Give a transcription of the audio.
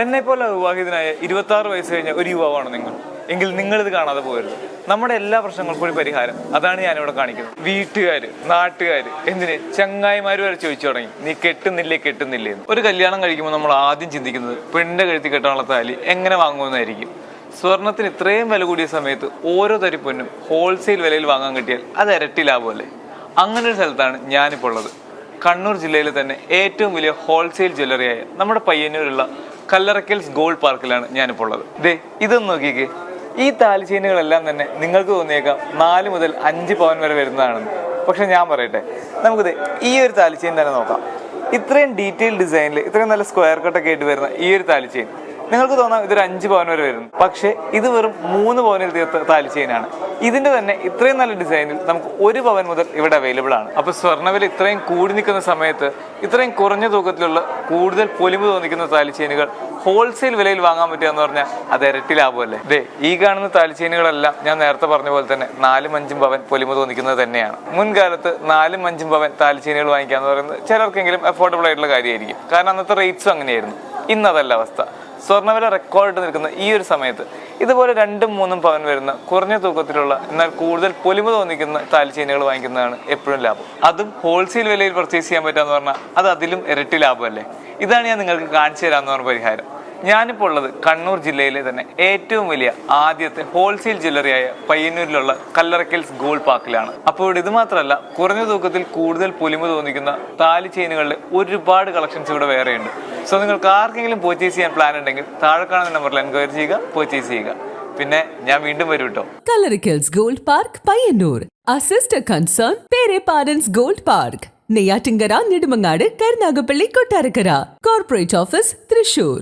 എന്നെ പോലെ വിവാഹിതനായ ഇരുപത്തി ആറ് വയസ്സ് കഴിഞ്ഞ ഒരു യുവാവാണ് നിങ്ങൾ. എങ്കിൽ നിങ്ങൾ ഇത് കാണാതെ പോകരുത്. നമ്മുടെ എല്ലാ പ്രശ്നങ്ങൾക്കും ഒരു പരിഹാരം. അതാണ് ഞാനിവിടെ കാണിക്കുന്നത്. വീട്ടുകാർ നാട്ടുകാർ എന്തിന്? ചങ്ങായിമാർ വരെ ചോദിച്ചു തുടങ്ങി. നീ കെട്ടുന്നില്ലേ കെട്ടുന്നില്ലേ ഒരു കല്യാണം കഴിക്കുമ്പോൾ നമ്മൾ ആദ്യം ചിന്തിക്കുന്നത് പെണ്ണിന്റെ കഴുത്തി കെട്ടാനുള്ള താലി എങ്ങനെ വാങ്ങുമെന്നായിരിക്കും. സ്വർണത്തിന് ഇത്രയും വില കൂടിയ സമയത്ത് ഓരോ തരി പൊന്നും ഹോൾസെയിൽ വിലയിൽ വാങ്ങാൻ കിട്ടിയാൽ അത് ഇരട്ടി ലാഭമല്ലേ? അങ്ങനെ ഒരു സ്ഥലത്താണ് ഞാനിപ്പോൾ ഉള്ളത്. കണ്ണൂർ ജില്ലയിലെ തന്നെ ഏറ്റവും വലിയ ഹോൾസെയിൽ ജ്വല്ലറിയായ നമ്മുടെ പയ്യന്നൂരുള്ള കല്ലറക്കൽസ് ഗോൾഡ് പാർക്കിലാണ് ഞാനിപ്പോൾ ഉള്ളത്. ദേ ഇതൊന്ന് നോക്കിക്കേ. ഈ താലിച്ചെയിനുകളെല്ലാം തന്നെ നിങ്ങൾക്ക് തോന്നിയേക്കാം നാല് മുതൽ അഞ്ച് പവൻ വരെ വരുന്നതാണെന്ന്. പക്ഷെ ഞാൻ പറയട്ടെ നമുക്കിത് ഈ ഒരു താലിച്ചേൻ തന്നെ നോക്കാം. ഇത്രയും ഡീറ്റെയിൽ ഡിസൈനിൽ ഇത്രയും നല്ല സ്ക്വയർ കട്ടൊക്കെ ആയിട്ട് വരുന്ന ഈ ഒരു താലിച്ചെയിൻ നിങ്ങൾക്ക് തോന്നാം ഇതൊരു അഞ്ച് പവൻ വരെ വരുന്നു. പക്ഷേ ഇത് വെറും മൂന്ന് പവനിൽ തീർത്ത താലിച്ചെയിനാണ് ഇതിന്റെ തന്നെ ഇത്രയും നല്ല ഡിസൈനിൽ നമുക്ക് ഒരു പവൻ മുതൽ ഇവിടെ അവൈലബിൾ ആണ്. അപ്പൊ സ്വർണവില ഇത്രയും കൂടി നിൽക്കുന്ന സമയത്ത് ഇത്രയും കുറഞ്ഞ തൂക്കത്തിലുള്ള കൂടുതൽ പൊലിമ തോന്നിക്കുന്ന താലി ചെയിനുകൾ ഹോൾസെയിൽ വിലയിൽ വാങ്ങാൻ പറ്റുക എന്ന് പറഞ്ഞാൽ അത് ഇരട്ടി ലാഭമല്ലേ? ദേ ഈ കാണുന്ന താലി ചെയിനുകളെല്ലാം ഞാൻ നേരത്തെ പറഞ്ഞ പോലെ തന്നെ നാലും അഞ്ചും പവൻ പൊലിമ തോന്നിക്കുന്നത് തന്നെയാണ്. മുൻകാലത്ത് നാലും അഞ്ചും പവൻ താലിച്ചെയിനുകൾ വാങ്ങിക്കുക എന്ന് പറയുന്നത് ചിലർക്കെങ്കിലും അഫോർഡബിൾ ആയിട്ടുള്ള കാര്യമായിരിക്കും. കാരണം അന്നത്തെ റേറ്റ്സും അങ്ങനെയായിരുന്നു. ഇന്നതല്ല അവസ്ഥ. സ്വർണവില റെക്കോർഡ് നിൽക്കുന്ന ഈ ഒരു സമയത്ത് ഇതുപോലെ രണ്ടും മൂന്നും പവൻ വരുന്ന കുറഞ്ഞ തൂക്കത്തിലുള്ള എന്നാൽ കൂടുതൽ പൊലിമ തോന്നിക്കുന്ന താലിച്ചെയിനുകൾ വാങ്ങിക്കുന്നതാണ് എപ്പോഴും ലാഭം. അതും ഹോൾസെയിൽ വിലയിൽ പർച്ചേസ് ചെയ്യാൻ പറ്റാന്ന് പറഞ്ഞാൽ അത് അതിലും ഇരട്ടി ലാഭമല്ലേ? ഇതാണ് ഞാൻ നിങ്ങൾക്ക് കാണിച്ചു തരാമെന്ന് പറഞ്ഞ പരിഹാരം. ഞാനിപ്പോൾ ഉള്ളത് കണ്ണൂർ ജില്ലയിലെ തന്നെ ഏറ്റവും വലിയ ആദ്യത്തെ ഹോൾസെയിൽ ജ്വല്ലറിയായ പയ്യന്നൂരിലുള്ള കല്ലറക്കൽസ് ഗോൾഡ് പാർക്കിലാണ് അപ്പോൾ ഇവിടെ ഇത് മാത്രമല്ല കുറഞ്ഞ തൂക്കത്തിൽ കൂടുതൽ പൊലിമ തോന്നിക്കുന്ന താലി ചെയിനുകളുടെ ഒരുപാട് കളക്ഷൻസ് ഇവിടെ വേറെയുണ്ട്. സോ നിങ്ങൾക്ക് ആർക്കെങ്കിലും പർച്ചേസ് ചെയ്യാൻ പ്ലാൻ ഉണ്ടെങ്കിൽ താഴെ കാണുന്ന നമ്പറിൽ എൻക്വയറി ചെയ്യുക പർച്ചേസ് ചെയ്യുക. പിന്നെ ഞാൻ വീണ്ടും വരും കേട്ടോ Kallarickals gold park Payyanur. A sister concern പേരെ parents gold park. Neyyattinkara Nedumangad Karunagappally Kottarakkara. Corporate office Thrissur.